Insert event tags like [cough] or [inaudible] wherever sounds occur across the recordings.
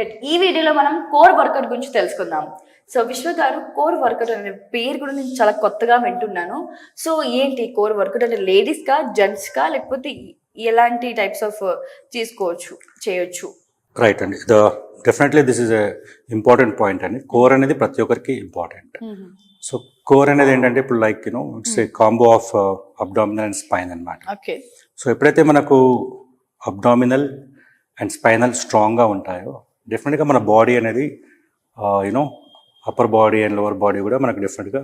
Right ఈ వీడియోలో మనం కోర్ వర్కౌట్ గురించి తెలుసుకుందాం. సో విశ్వ గారు కోర్ వర్కౌట్ అనే పేరు కూడా నేను చాలా కొత్తగా వింటున్నాను. సో ఏంటి కోర్ వర్కౌట్ అంటే లేడీస్ కా జెంట్స్ కా లేకపోతే ఎలాంటి టైప్స్ ఆఫ్ తీసుకోవచ్చు చేయొచ్చు? రైట్ అండి. The definitely this is important point అండి. కోర్ అనేది ప్రతి ఒక్కరికి ఇంపార్టెంట్ సో కోర్ అనేది ఏంటంటే ఇప్పుడు like you know it's a combo of abdominal and spine అనమాట ఓకే సో ఎప్పుడైతే మనకు అబ్డామినల్ అండ్ స్పైనల్ స్ట్రాంగ్గా ఉంటాయో డెఫినెట్గా మన బాడీ అనేది you know upper body and lower body కూడా మనకు డెఫినెట్గా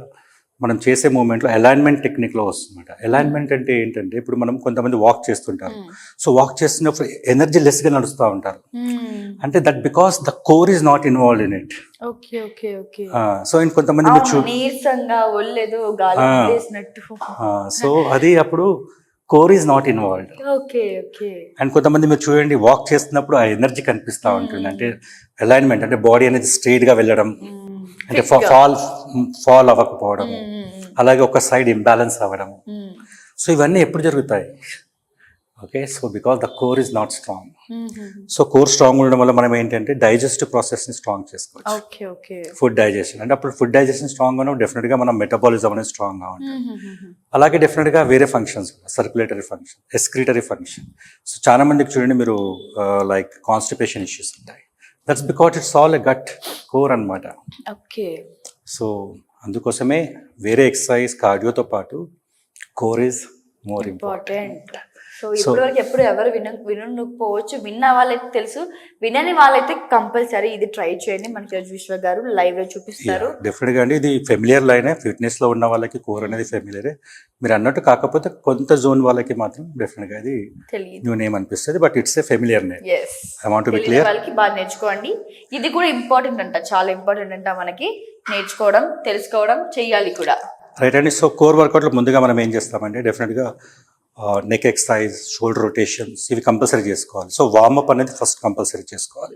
మనం చేసే మూమెంట్లో అలైన్మెంట్ టెక్నిక్లో వస్తుందన్నమాట. అలైన్మెంట్ అంటే ఏంటంటే ఇప్పుడు మనం కొంతమంది వాక్ చేస్తుంటారు. సో వాక్ చేస్తున్నప్పుడు ఎనర్జీ లెస్గా నడుస్తూ ఉంటారు. అంటే that because the core is not involve in it okay okay okay so ఇంక కొంతమంది సో అది అప్పుడు core is not involved and కొంతమంది మీరు చూడండి వాక్ చేస్తున్నప్పుడు ఆ ఎనర్జీ కనిపిస్తూ ఉంటుంది. అంటే అలైన్మెంట్ అంటే బాడీ అనేది స్ట్రైట్గా వెళ్ళడం. అంటే ఫాల్ ఫాల్ అవ్వకపోవడం. అలాగే ఒక సైడ్ ఇంబ్యాలెన్స్ అవ్వడం సో ఇవన్నీ ఎప్పుడు జరుగుతాయి? Okay so because the core is not strong so core strong ఉండడం వల్ల మనం ఏంటంటే డైజెస్టివ్ ప్రాసెస్ని స్ట్రాంగ్ చేసుకోవచ్చు. ఫుడ్ డైజెషన్ అంటే అప్పుడు ఫుడ్ డైజెషన్ స్ట్రాంగ్గా డెఫినెట్గా మనం మెటబాలిజం అనేది స్ట్రాంగ్గా ఉంటుంది. అలాగే డెఫినెట్గా వేరే functions circulatory function excretory function so చాలా మందికి చూడండి మీరు లైక్ కాన్స్టిపేషన్ ఇష్యూస్ ఉంటాయి. That's because it's all a gut core అన్నమాట. ఓకే సో అందుకోసమే వేరే ఎక్సర్సైజ్ కార్డియోతో పాటు core is more important so ఇప్పటి వరకు ఎప్పుడు ఎవరు విన వినకపోవచ్చు. విన్న వాళ్ళైతే తెలుసు. వినని వాళ్ళైతే కంపల్సరీ ఇది ట్రై చేయండి. మనకి ఈరోజు విశ్వ గారు లైవ్లో చూపిస్తారు. డెఫినెట్గా అండి. ఇది ఫెమిలియర్ లైనే ఫిట్నెస్లో ఉన్న వాళ్ళకి కోర్ అనేది ఫెమిలియరే మీరు అన్నట్టు కాకపోతే కొంత జోన్ వాళ్ళకి మాత్రం డెఫినెట్గా ఇది తెలియదు న్యూ నేమ్ అనిపిస్తుంది. But it's a familiar name I want be clear వాళ్ళకి బాగా నేర్చుకోండి. ఇది కూడా ఇంపార్టెంట్ అంట. చాలా ఇంపార్టెంట్ అంట మనకి. నేర్చుకోవడం తెలుసుకోవడం చెయ్యాలి కూడా. రైట్ అండి. సో కోర్ వర్కౌట్లో ముందుగా మనం ఏం చేస్తామంటే డెఫినెట్గా నెక్ ఎక్సర్సైజ్ షోల్డర్ రొటేషన్స్ ఇవి కంపల్సరీ చేసుకోవాలి. సో వార్మప్ అనేది ఫస్ట్ కంపల్సరీ చేసుకోవాలి.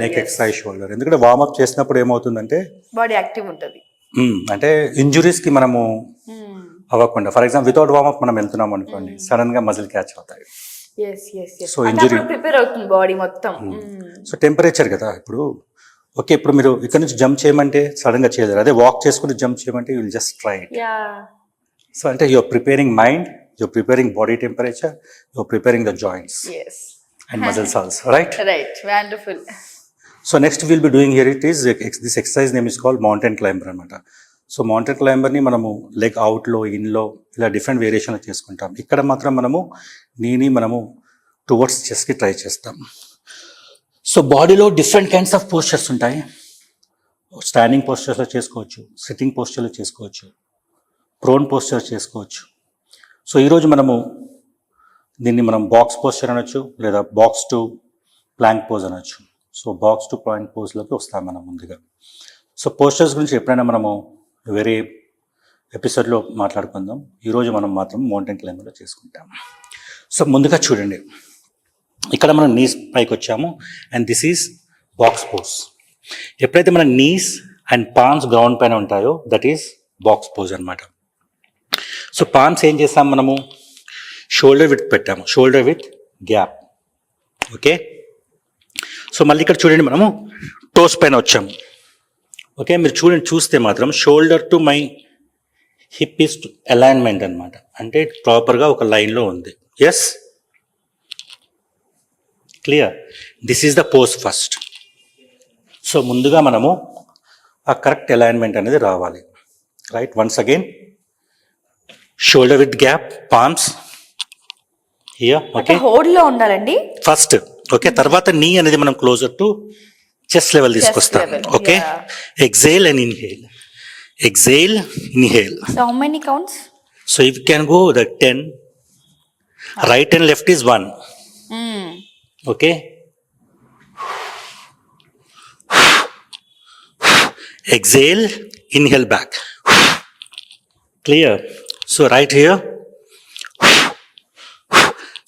నెక్ ఎక్సర్సైజ్ షోల్డర్ ఎందుకంటే వార్మప్ చేసినప్పుడు ఏమవుతుందంటే బాడీ యాక్టివ్ ఉంటది. అంటే ఇంజురీస్కి మనము అవ్వకుండా ఫర్ ఎగ్జాంపుల్ వితౌట్ వార్మప్ మనం వెళ్తున్నాం అనుకోండి సడన్గా మజిల్ క్యాచ్ అవుతాయి. So, injury- ప్రిపేర్ అవుతుంది బాడీ మొత్తం. సో టెంపరేచర్ కదా ఇప్పుడు. ఓకే ఇప్పుడు మీరు ఇక్కడ నుంచి జంప్ చేయమంటే సడన్గా చేయలేరు. అదే వాక్ చేసుకుని జంప్ చేయమంటే విల్ జస్ట్ ట్రై సో అంటే your preparing mind your preparing body temperature your preparing the joints as and muscles also, right? [laughs] Right wonderful So next we'll be doing here it is this exercise name is called mountain climber అనమాట so mountain క్లైంబర్ని మనము leg అవుట్లో ఇన్లో ఇలా different వేరియేషన్లో చేసుకుంటాం. ఇక్కడ మాత్రం మనము నీని మనము టువర్డ్స్ చెస్కి ట్రై చేస్తాం. సో బాడీలో డిఫరెంట్ కైండ్స్ ఆఫ్ పోస్చర్స్ ఉంటాయి. స్టాండింగ్ పోస్చర్స్లో చేసుకోవచ్చు సిట్టింగ్ పోస్చర్లో చేసుకోవచ్చు ప్రోన్ పోస్చర్ చేసుకోవచ్చు. సో ఈరోజు మనము దీన్ని మనం బాక్స్ పోస్చర్ అనొచ్చు లేదా బాక్స్ టు ప్లాంక్ పోజ్ అనొచ్చు. సో బాక్స్ టు ప్లాంక్ పోజ్లోకి వస్తాం మనం ముందుగా. సో పోస్టర్స్ గురించి ఎప్పుడైనా మనము వేరే ఎపిసోడ్లో మాట్లాడుకుందాం. ఈరోజు మనం మాత్రం మౌంటైన్ క్లైంబర్లో చేసుకుంటాం. సో ముందుగా చూడండి. ఇక్కడ మనం నీస్ పైకి వచ్చాము and this is box pose ఎప్పుడైతే మన నీస్ అండ్ పాన్స్ గ్రౌండ్ పైన ఉంటాయో దట్ ఈస్ బాక్స్ పోజ్ అనమాట సో పామ్స్ ఏం చేస్తాం మనము? షోల్డర్ విత్ పెట్టాము. Shoulder with gap okay so మళ్ళీ ఇక్కడ చూడండి మనము. టోస్ పైన వచ్చాము. ఓకే మీరు చూడండి చూస్తే మాత్రం shoulder to my hip is alignment అనమాట అంటే ప్రాపర్గా ఒక లైన్లో ఉంది. Yes clear this is the post first so ముందుగా మనము ఆ కరెక్ట్ అలైన్మెంట్ అనేది రావాలి. Right once again shoulder with gap palms here okay హోల్డ్లో ఉండాలండి. ఫస్ట్ ఓకే తర్వాత నీ అనేది మనం క్లోజర్ టు చెస్ట్ లెవెల్ తీసుకొస్తాం okay. Exhale and inhale exhale inhale so how many counts so if can go the ten right and left is one okay exhale inhale back clear so right here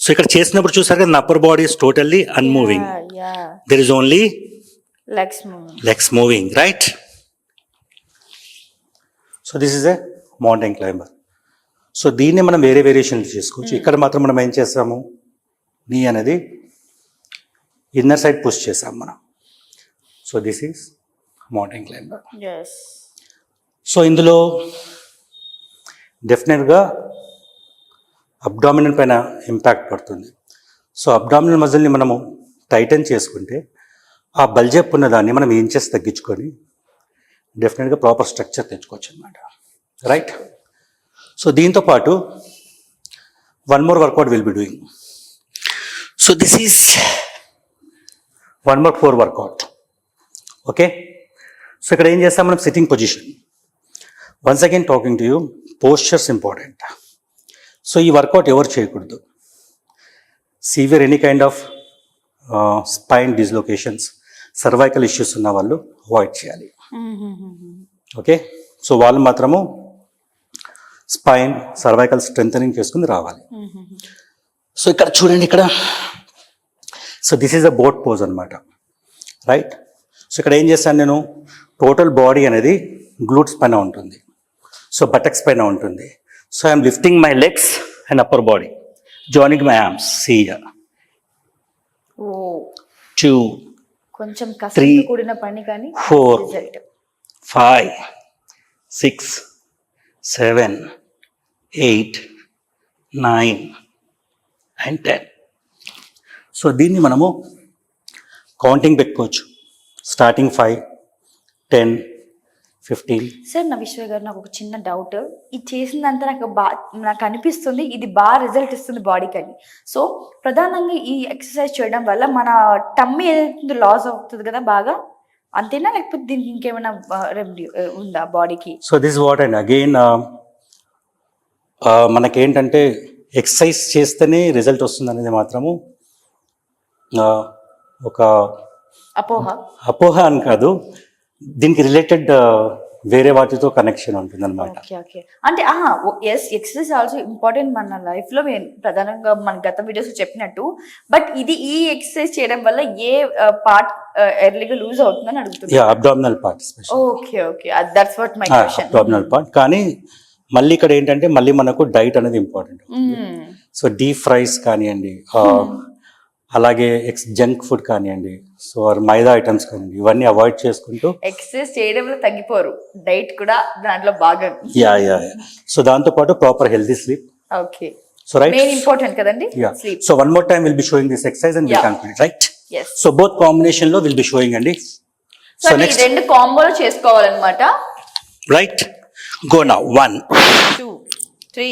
so ఇక్కడ చేసినప్పుడు చూసారు కదా upper body is totally unmoving there is only legs move legs moving, right? So this is a mountain climber so దీన్ని మనం వేరే వేరియేషన్లు చేసుకోవచ్చు. ఇక్కడ మాత్రం మనం ఏం చేస్తాము? నీ అనేది ఇన్నర్ సైడ్ పుష్ చేసాం మనం. So this is mountain climber so ఇందులో డెఫినెట్గా అబ్డామినల్ పైన ఇంపాక్ట్ పడుతుంది. సో అబ్డామినల్ మజిల్ని మనము టైటన్ చేసుకుంటే ఆ బల్జెప్ ఉన్న దాన్ని మనం ఇంచెస్ తగ్గించుకొని డెఫినెట్గా ప్రాపర్ స్ట్రక్చర్ తెచ్చుకోవచ్చు అనమాట రైట్? సో దీంతో పాటు one more workout will be doing. So this is one more four workout okay? So ఇక్కడ ఏం చేస్తాం? మనం sitting position. Once again talking to you postures important so ఈ వర్కౌట్ ఎవరు చేయకూడదు? Severe any kind of spine dislocations cervical issues ఉన్న వాళ్ళు avoid చేయాలి. ఓకే సో వాళ్ళు మాత్రము స్పైన్ సర్వైకల్ స్ట్రెంథనింగ్ చేసుకుని రావాలి. సో ఇక్కడ చూడండి ఇక్కడ. So this is a boat pose అనమాట రైట్ సో ఇక్కడ ఏం చేశాను నేను? టోటల్ బాడీ అనేది గ్లూట్స్ పైన ఉంటుంది. సో బటక్స్ పైన ఉంటుంది. So I'm lifting my legs and upper body joining my arms see oh. Two కొంచెం Three, కూడిన పని కానీ. Result five six seven eight nine and ten so దీన్ని మనము కౌంటింగ్ పెట్టుకోవచ్చు. Starting five ten fifteen sir నా విశ్వ గారు నాకు ఒక చిన్న డౌట్ ఇది చేసిందంతా నాకు బా నాకు అనిపిస్తుంది ఇది బాగా రిజల్ట్ ఇస్తుంది బాడీకి అని. సో ప్రధానంగా ఈ ఎక్సర్సైజ్ చేయడం వల్ల మన టమ్మీ ఏదైతే లాస్ అవుతుంది కదా బాగా అంతేనా? లేకపోతే దీనికి ఇంకేమైనా రెమెడీ ఉందా బాడీకి so this what and again మనకేంటంటే ఎక్సర్సైజ్ చేస్తేనే రిజల్ట్ వస్తుంది అనేది మాత్రము ఒక అపోహ. అపోహ అని కాదు. దీనికి రిలేటెడ్ వేరే వాటితో కనెక్షన్ ఉంటుంది అనమాట అంటే ఎస్ ఎక్సర్సైజ్ ఆల్సో ఇంపార్టెంట్ మన లైఫ్లో ప్రధానంగా మన గత వీడియోస్ చెప్పినట్టు. బట్ ఇది ఈ ఎక్సర్సైజ్ చేయడం వల్ల ఏ పార్ట్ ఎర్లీగా లూజ్ అవుతుందని అడుగుతున్నాను yeah abdominal part okay okay that's what my question abdominal part కానీ మళ్ళీ ఇక్కడ ఏంటంటే మళ్ళీ మనకు డైట్ అనేది important Hmm. So deep fries కానివ్వండి ఆ, అలాగే ఎక్స్ జంక్ ఫుడ్ కానివ్వండి సో మైదా ఐటమ్స్ కానివ్వండి ఇవన్నీ అవాయిడ్ చేసుకుంటూ ఎక్సర్సైజ్ చేయడంలో తగ్గిపోరు. డైట్ కూడా దాంట్లో బాగా యా యా సో దాంతో పాటు proper healthy sleep. Okay. So right. Main important కదండి? Yeah. Sleep so one more time will be showing this exercise and Yeah. Complete right? So both కాంబినేషన్లో will be showing అండి. So next రెండు కాంబోలో చేసుకోవాలన్నమాట. Right. Go now. One. Two three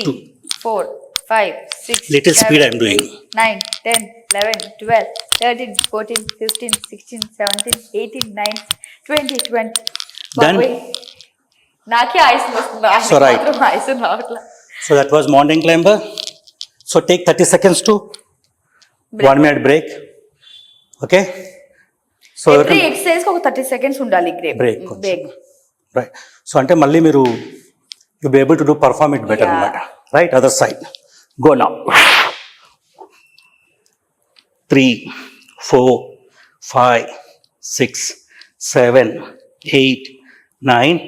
four five six Little speed I am doing. Nine ten eleven twelve thirteen fourteen fifteen sixteen seventeen eighteen nine twenty twenty Done. నాకే ఆయుసం వస్తుంది ఆయుసం రావట్లా So that was mountain climber. So take 30 seconds to Break. one minute break. Okay. So every exercise ఒక thirty seconds ఉండాలి. Break కొంచెం. right. So అంటే మళ్ళీ మీరు you be able to do perform it better. అనమాట right other side go now three four five six seven eight nine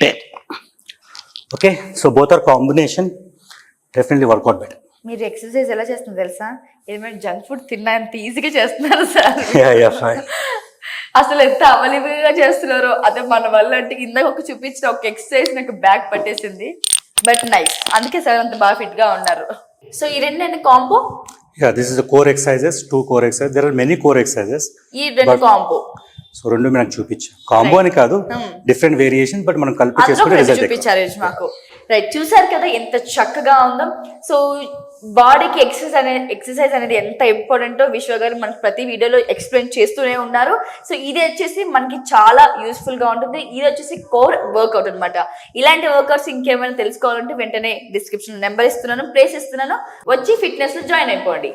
ten. Okay? So both are combination definitely workout better మీరు exercise ఎలా చేస్తున్నారు తెలుసా? ఏమైనా junk food తిన్నంత ఈజీగా చేస్తున్నారు sir? అసలు ఎంత అవలివిగా చేస్తున్నారో. అదే మన వల్ల అంటే ఇందాక ఒక చూపించిన ఒక ఎక్సర్సైజ్ నాకు బ్యాక్ పట్టేసింది. But nice. అందుకే సార్ అంత బాగా ఫిట్గా ఉన్నారు. సో ఈ రెండు combo? Yeah this is core exercises two core exercise there are many core exercises ఈ రెండు కాంబో. సో రెండు నాకు చూపించాం. కాంబో అని కాదు డిఫరెంట్ వేరియేషన్ బట్ మనం కలిపి రెండు రిజల్ట్ చూపించారు మాకు రైట్ చూసారు కదా ఎంత చక్కగా ఉందో? సో బాడీకి ఎక్సర్సైజ్ అనేది ఎక్సర్సైజ్ అనేది ఎంత ఇంపార్టెంటో విశ్వ గారు మనకి ప్రతి వీడియోలో ఎక్స్ప్లెయిన్ చేస్తూనే ఉన్నారు. సో ఇది వచ్చేసి మనకి చాలా యూస్ఫుల్గా ఉంటుంది. ఇది వచ్చేసి కోర్ వర్కౌట్ అన్నమాట. ఇలాంటి వర్కౌట్స్ ఇంకేమైనా తెలుసుకోవాలంటే వెంటనే డిస్క్రిప్షన్ నెంబర్ ఇస్తున్నాను ప్లేస్ ఇస్తున్నాను. వచ్చి ఫిట్నెస్లో జాయిన్ అయిపోండి.